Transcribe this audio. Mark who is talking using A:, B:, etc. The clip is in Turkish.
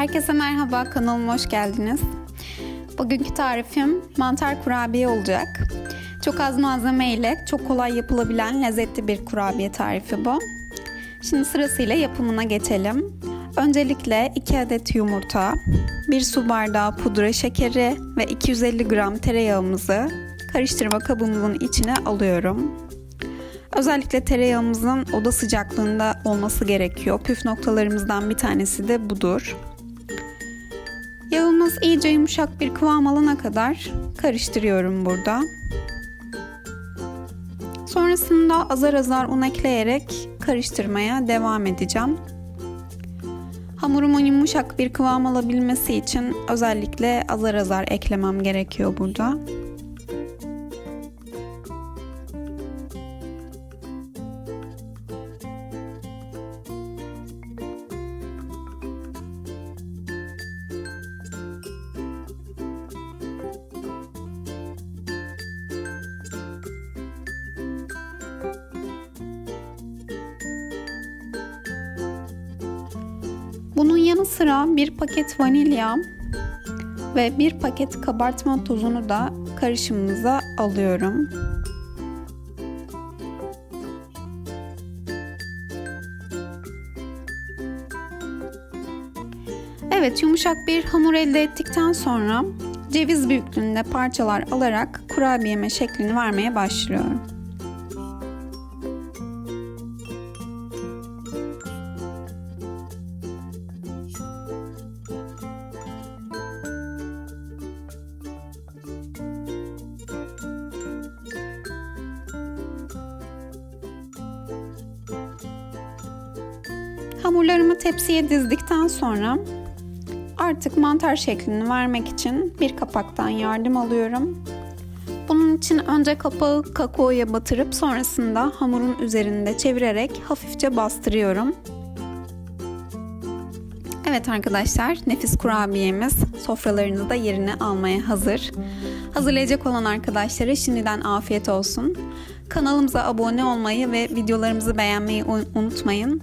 A: Herkese merhaba, kanalıma hoş geldiniz. Bugünkü tarifim mantar kurabiye olacak. Çok az malzeme ile çok kolay yapılabilen lezzetli bir kurabiye tarifi bu. Şimdi sırasıyla yapımına geçelim. Öncelikle 2 adet yumurta, 1 su bardağı pudra şekeri ve 250 gram tereyağımızı karıştırma kabımızın içine alıyorum. Özellikle tereyağımızın oda sıcaklığında olması gerekiyor. Püf noktalarımızdan bir tanesi de budur. İyice yumuşak bir kıvam alana kadar karıştırıyorum burada. Sonrasında azar azar un ekleyerek karıştırmaya devam edeceğim. Hamurumun yumuşak bir kıvam alabilmesi için özellikle azar azar eklemem gerekiyor burada. Bunun yanı sıra bir paket vanilya ve bir paket kabartma tozunu da karışımımıza alıyorum. Evet yumuşak bir hamur elde ettikten sonra ceviz büyüklüğünde parçalar alarak kurabiyeme şeklini vermeye başlıyorum. Hamurlarımı tepsiye dizdikten sonra artık mantar şeklini vermek için bir kapaktan yardım alıyorum. Bunun için önce kapağı kakaoya batırıp sonrasında hamurun üzerinde çevirerek hafifçe bastırıyorum. Evet arkadaşlar nefis kurabiyemiz sofralarınızda yerini almaya hazır. Hazırlayacak olan arkadaşlara şimdiden afiyet olsun. Kanalımıza abone olmayı ve videolarımızı beğenmeyi unutmayın.